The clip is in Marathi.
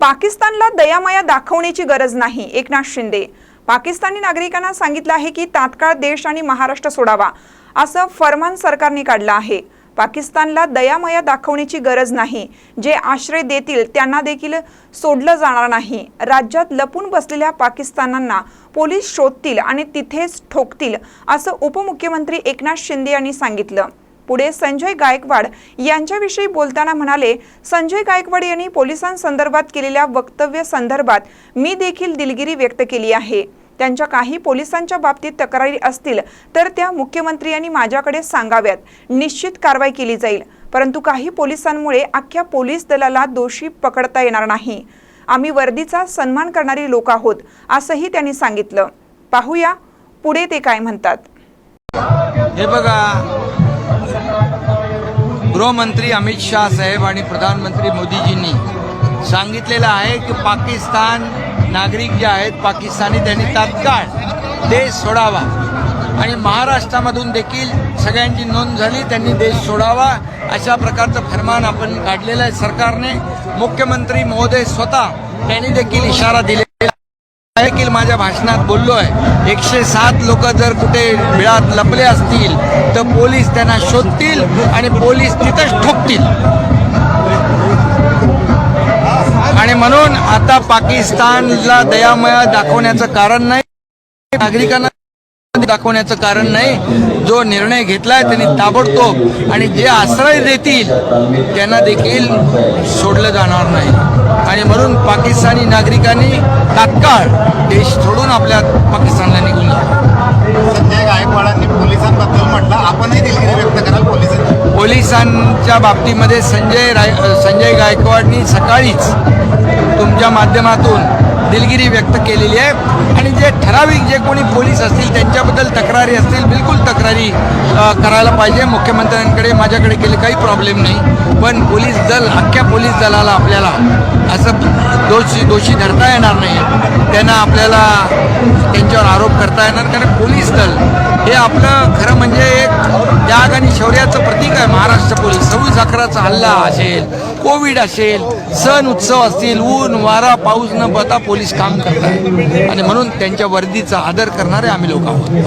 पाकिस्तानला दयामाया दाखवण्याची गरज नाही. एकनाथ शिंदे. पाकिस्तानी नागरिकांना सांगितलं आहे की तात्काळ देश आणि महाराष्ट्र सोडावा असं फरमान सरकारने काढलं आहे. पाकिस्तानला दयामया दाखवण्याची गरज नाही. जे आश्रय देतील त्यांना देखील सोडलं जाणार नाही. राज्यात लपून बसलेल्या पाकिस्तानांना पोलीस शोधतील आणि तिथेच ठोकतील असं उपमुख्यमंत्री एकनाथ शिंदे यांनी सांगितलं. पुढे संजय गायकवाड यांच्याविषयी बोलताना म्हणाले संजय गायकवाड यांनी पोलिसांसंदर्भात केलेल्या वक्तव्य संदर्भात मी देखील दिलगिरी व्यक्त केली आहे. त्यांच्या काही पोलिसांच्या बाबतीत तक्रारी असतील तर त्या मुख्यमंत्री यांनी माझ्याकडे सांगाव्यात. निश्चित कारवाई केली जाईल. परंतु काही पोलिसांमुळे अख्ख्या पोलीस दलाला दोषी पकडता येणार नाही. आम्ही वर्दीचा सन्मान करणारी लोक आहोत असंही त्यांनी सांगितलं. पाहूया पुढे ते काय म्हणतात. हे बघा गृहमंत्री अमित शाह साहेब आणि प्रधानमंत्री मोदीजींनी सांगितलेलं आहे की पाकिस्तान नागरिक जे आहेत पाकिस्तानी त्यांनी तात्काळ देश सोडावा. आणि महाराष्ट्रामधून देखील सगळ्यांची नोंद झाली त्यांनी देश सोडावा अशा प्रकारचं फरमान आपण काढलेलं आहे सरकारने. मुख्यमंत्री महोदय स्वतः त्यांनी देखील इशारा दिला देखील माझ्या भाषणात बोललो आहे एकशे सात लोक जर कुठे बिळात लपले असतील तर पोलीस त्यांना शोधतील आणि पोलीस तिथंच ठोकतील. आणि म्हणून आता पाकिस्तानला दयामया दाखवण्याचं कारण नाही नागरिकांना दाखवण्याचं कारण नाही. जो निर्णय घेतलाय त्यांनी ताबडतोब आणि जे आश्रय देतील त्यांना देखील सोडलं जाणार नाही. आणि पाकिस्तानी नागरिकांनी तात्काळ देश सोडून आपल्या पाकिस्तानला निघून जावं. पोलिसांच्या बाबतीमध्ये संजय राय संजय गायकवाडनी सकाळीच तुमच्या माध्यमातून दिलगिरी व्यक्त केलेली आहे. आणि जे ठराविक जे कोणी पोलीस असतील त्यांच्याबद्दल तक्रारी असतील बिलकुल तक्रारी करायला पाहिजे. मुख्यमंत्र्यांकडे माझ्याकडे केले काही प्रॉब्लेम नाही. पण पोलीस दल अख्ख्या पोलीस दलाला आपल्याला असं दोषी दोषी धरता येणार नाही. त्यांना आपल्याला त्यांच्यावर आरोप करता येणार कारण पोलीस दल हे आपलं खरं म्हणजे त्याग आणि शौर्याचं प्रतीक आहे महाराष्ट्र पोलीस. सव्वीस अकराचा हल्ला असेल कोविड असेल सण उत्सव असतील ऊन वारा पाऊस न बता पोलीस काम करतात आणि म्हणून त्यांच्या वर्दीचा आदर करणारे आम्ही लोक आहोत.